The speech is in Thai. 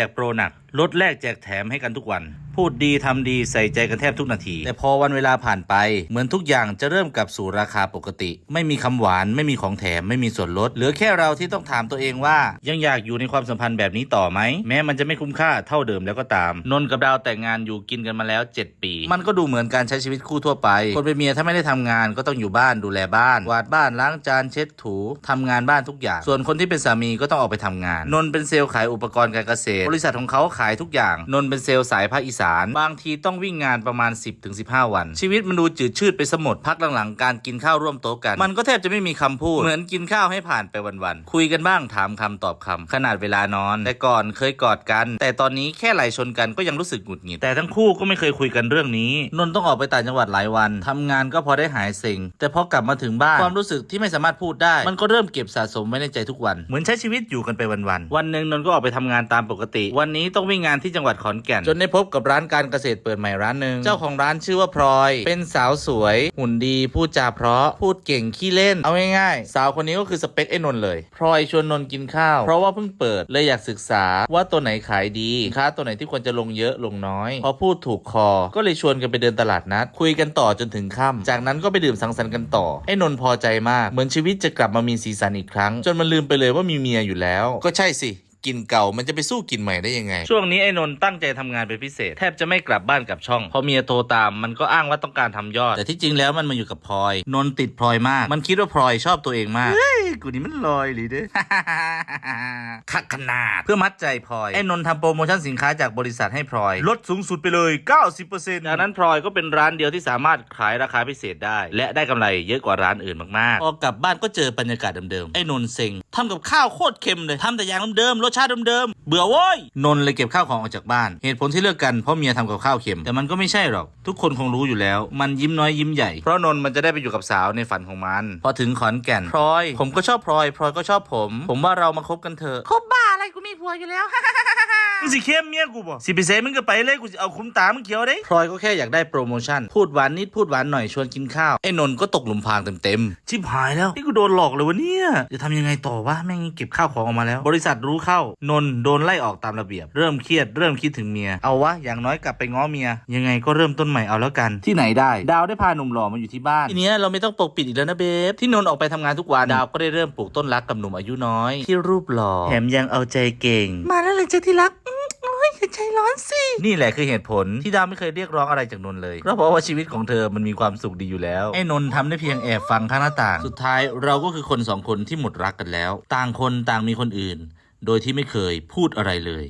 แจกโปรหนัก ลดแลกแจกแถมให้กันทุกวัน พูดดีทำดีใส่ใจกันแทบทุกนาที แต่พอวันเวลาผ่านไป เหมือนทุกอย่างจะเริ่มกลับสู่ราคาปกติ ไม่มีคำหวานไม่มีของแถมไม่มีส่วนลด เหลือแค่เราที่ต้องถามตัวเองว่า ยังอยากอยู่ในความสัมพันธ์แบบนี้ต่อไหม แม้มันจะไม่คุ้มค่าเท่าเดิมแล้วก็ตาม นนกับดาวแต่งงานอยู่กินกันมาแล้ว 7 ปี มันก็ดูเหมือนการใช้ชีวิตคู่ทั่วไป คนเป็นเมียถ้าไม่ได้ทำงานก็ต้องอยู่บ้านดูแลบ้านกวาดบ้านล้างจานเช็ดถูทำงานบ้านทุกอย่าง ส่วนคนที่เป็นสามีก็ต้องออกไปทำงาน นนเป็นเซลล์ขายอุปกรณ์การเกษตร บริษัทของเขาขายทุกอย่าง นนเป็นเซลล์สายภาคอีสาน บางทีต้องวิ่งงานประมาณ 10-15 วัน ชีวิตมันดูจืดชืดไปสมดพักหลังๆ การกินข้าวร่วมโต๊ะกัน มันก็แทบจะไม่มีคำพูด เหมือนกินข้าวให้ผ่านไปวันๆ คุยกันบ้างถามคำตอบคำขนาดเวลานอน แต่ก่อนเคยกอดกัน แต่ตอนนี้แค่ไหลชนกันก็ยังรู้สึกหงุดหงิด แต่ทั้งคู่ก็ไม่เคยคุยกันเรื่องนี้ นนต้องออกไปต่างจังหวัดหลายวันทำงานก็พอได้หายเซ็งแต่พอกลับมาถึงบ้านความรู้สึกที่ไม่สามารถพูดได้ มันก็เริ่มเก็บสะสมไว้ในใจทุกวัน เหมือนใช้ชีวิตอยู่กันไปวันๆวันหนึ่งนนก็ออกไปทำงานตามปกติ วันนี้ต้องวิ่งงานที่จังหวัดขอนแก่น จนได้พบกับร้านการเกษตรเปิดใหม่ร้านหนึ่งเจ้าของร้านชื่อว่าพลอย เป็นสาวสวย หุ่นดีพูดจาเพราะพูดเก่งขี้เล่นเอาง่ายๆสาวคนนี้ก็คือสเปคไอ้นนท์เลยพลอยชวนนนท์กินข้าว เพราะว่าเพิ่งเปิดเลยอยากศึกษาว่าตัวไหนขายดีสินค้าตัวไหนที่ควรจะลงเยอะลงน้อย พอพูดถูกคอ ก็เลยชวนกันไปเดินตลาดนัด คุยกันต่อจนถึงค่ำจากนั้นก็ไปดื่มสังสรรค์กันต่อไอ้นนท์พอใจมากเหมือนชีวิตจะกลับมามีสีสันอีกครั้ง จนมันลืมไปเลยว่ามีเมียอยู่แล้ว ก็ใช่สิ กินเก่ามันจะไปสู้กินใหม่ได้ยังไง ช่วงนี้ไอ้นนท์ตั้งใจทำงานเป็นพิเศษ แทบจะไม่กลับบ้านกับช่อง พอเมียโทรตามมันก็อ้างว่าต้องการทำยอด แต่ที่จริงแล้วมันมาอยู่กับพลอย นนท์ติดพลอยมาก มันคิดว่าพลอยชอบตัวเองมากเฮ้ยกูนี่มันลอยหรือเด้คักขนาดเพื่อมัดใจพลอย ไอ้นนท์ทำโปรโมชั่นสินค้าจากบริษัทให้พลอย ลดสูงสุดไปเลย 90%จากนั้นพลอยก็เป็นร้านเดียวที่สามารถขายราคาพิเศษได้ และได้กำไรเยอะกว่าร้านอื่นมากๆพอกลับบ้านก็เจอบรรยากาศเดิมๆ ไอ้นนท์เซ็งทำกับข้าวโคตรเค็มเลยทำแต่อย่างเดิมๆรสชาติเดิมๆเบื่อโว้ยนนท์เลยเก็บข้าวของออกจากบ้าน เหตุผลที่เลิกกันเพราะเมียทำกับข้าวเค็ม แต่มันก็ไม่ใช่หรอก ทุกคนคงรู้อยู่แล้ว มันยิ้มน้อยยิ้มใหญ่เพราะนนท์มันจะได้ไปอยู่กับสาวในฝันของมัน พอถึงขอนแก่นพลอยผมก็ก็ชอบพลอย พลอยก็ชอบผม ผมว่าเรามาคบกันเถอะคบบ้าอะไรกูมีผัวอยู่แล้ว มึงสิเข้มเมียกูบ่สิไปเซมึงก็ไปเลยกูจะเอาคุ้มตามึงเขียวได้พลอยก็แค่อยากได้โปรโมชั่น พูดหวานนิดพูดหวานหน่อยชวนกินข้าวไอ้นนท์ก็ตกหลุมพรางเต็มๆชิบหายแล้วนี่กูโดนหลอกเลยวะเนี่ยจะทำยังไงต่อวะแม่งเก็บข้าวของออกมาแล้ว บริษัทรู้เข้านนท์โดนไล่ออกตามระเบียบ เริ่มเครียดเริ่มคิดถึงเมียเอาวะอย่างน้อยกลับไปง้อเมีย ยังไงก็เริ่มต้นใหม่เอาแล้วกันที่ไหนได้ดาวได้พาหนุ่มหล่อมาอยู่ที่บ้านทีเนี้ยเราไม่ต้องปกปิดอีกแล้วนะเบฟที่นนท์ออกไปทำงานทุกวันดาวก็ได้เริ่มปลูกต้นรักกับหนุ่มอายุน้อย ที่รูปหล่อแถมยังเอาใจเก่ง มาแล้วเลยจ้ะที่รักโอ้ยอย่า ใจร้อนสิ นี่แหละคือเหตุผลที่ดาวไม่เคยเรียกร้องอะไรจากนนท์เลยก็เพราะว่าชีวิตของเธอมันมีความสุขดีอยู่แล้วไอ้นนท์ทำได้เพียงแอบฟังข้างหน้าต่าง สุดท้ายเราก็คือคนสองคนที่หมดรักกันแล้ว ต่างคนต่างมีคนอื่น โดยที่ไม่เคยพูดอะไรเลย